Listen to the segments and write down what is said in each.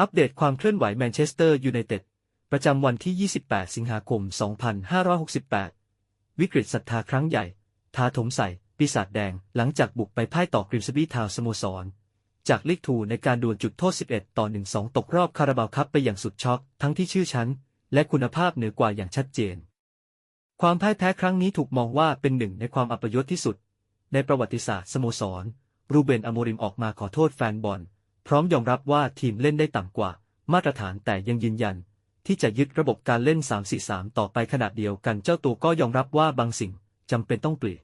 อัปเดตความเคลื่อนไหวแมนเชสเตอร์ยูไนเต็ดประจำวันที่ 28 สิงหาคม 2568 วิกฤตศรัทธาครั้งใหญ่ ท้าถมใส่ ปีศาจแดง หลังจากบุกไปพ่ายต่อกริมสบีทาวสโมสร จากลีกทูในการดวลจุดโทษ 11 ต่อ 1-2 ตกรอบคาราบาวคัพไปอย่างสุดช็อก ทั้งที่ชื่อชั้น และคุณภาพเหนือกว่าอย่างชัดเจน ความพ่ายแพ้ครั้งนี้ถูกมองว่าเป็นหนึ่งในความอัปยศที่สุด ในประวัติศาสตร์สโมสร รูเบนอโมริมออกมาขอโทษแฟนบอล พร้อมยอมรับว่าทีมเล่นได้ต่ำกว่า มาตรฐานแต่ยังยืนยัน ที่จะยึดระบบการเล่น 3-4-3 ต่อไปขณะเดียวกันเจ้าตัวก็ยอมรับว่าบางสิ่งจำเป็นต้องเปลี่ยน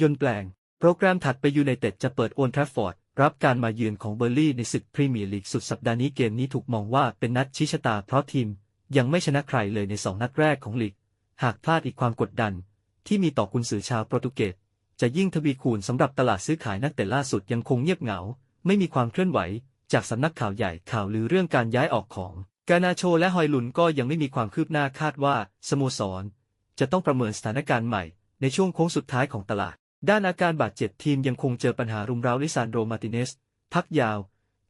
ยนแปลง โปรแกรมถัดไปยูไนเต็ดจะเปิดโอนทราฟฟอร์ด รับการมาเยือนของเบอร์ลี่ในศึกพรีเมียร์ลีกสุดสัปดาห์นี้เกมนี้ถูกมองว่าเป็นนัดชี้ชะตาเพราะทีมยังไม่ชนะใครเลยในสองนัดแรกของลีก หากพลาดอีกความกดดัน ที่มีต่อกุนซือชาวโปรตุเกสจะยิ่งทวีคูณสำหรับตลาดซื้อขายนักเตะล่าสุดยังคงเงียบเหงา ไม่มีความเคลื่อนไหว จากสำนักข่าวใหญ่ข่าวลือเรื่องการย้ายออกของ กานาโชและฮอยลุนก็ยังไม่มีความคืบหน้าคาดว่าสโมสร จะต้องประเมินสถานการณ์ใหม่ ในช่วงโค้งสุดท้ายของตลาด ด้านอาการบาดเจ็บทีมยังคงเจอปัญหารุมเร้าลิซานโดมาติเนส พักยาว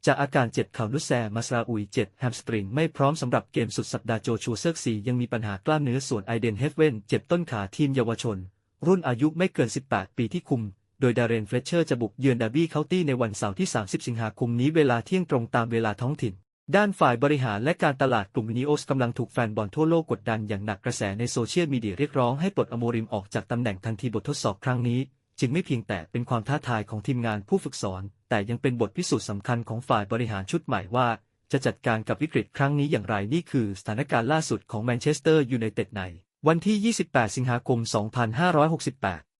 จากอาการเจ็บเข่านุแซมาสราอุยเจ็บแฮมสตริงไม่พร้อมสำหรับเกมสุดสัปดาห์โจชูเซิร์กซียังมีปัญหากล้ามเนื้อส่วนไอเดนเฮฟเวนเจ็บต้นขาทีมเยาวชน รุ่นอายุไม่เกิน 18 ปีที่คุม ดยดาเรนเฟลเชอร์จะบุกเยือนดาร์บี้เคาน์ตี้ในวันเสาร์ที่ 30 สิงหาคมนี้เวลาเที่ยงตรงตามเวลาท้องถิ่น ด้านฝ่ายบริหารและการตลาดกลุ่มวินิโอสกำลังถูกแฟนบอลทั่วโลกกดดันอย่างหนักกระแสในโซเชียลมีเดียเรียกร้องให้ปลดอโมริมออกจากตำแหน่งทันทีบททดสอบครั้งนี้ จึงไม่เพียงแต่เป็นความท้าทายของทีมงานผู้ฝึกสอน แต่ยังเป็นบทพิสูจน์สำคัญของฝ่ายบริหารชุดใหม่ว่า จะจัดการกับวิกฤตครั้งนี้อย่างไรนี่คือสถานการณ์ล่าสุดของแมนเชสเตอร์ยูไนเต็ดในวันที่ 28 สิงหาคม 2568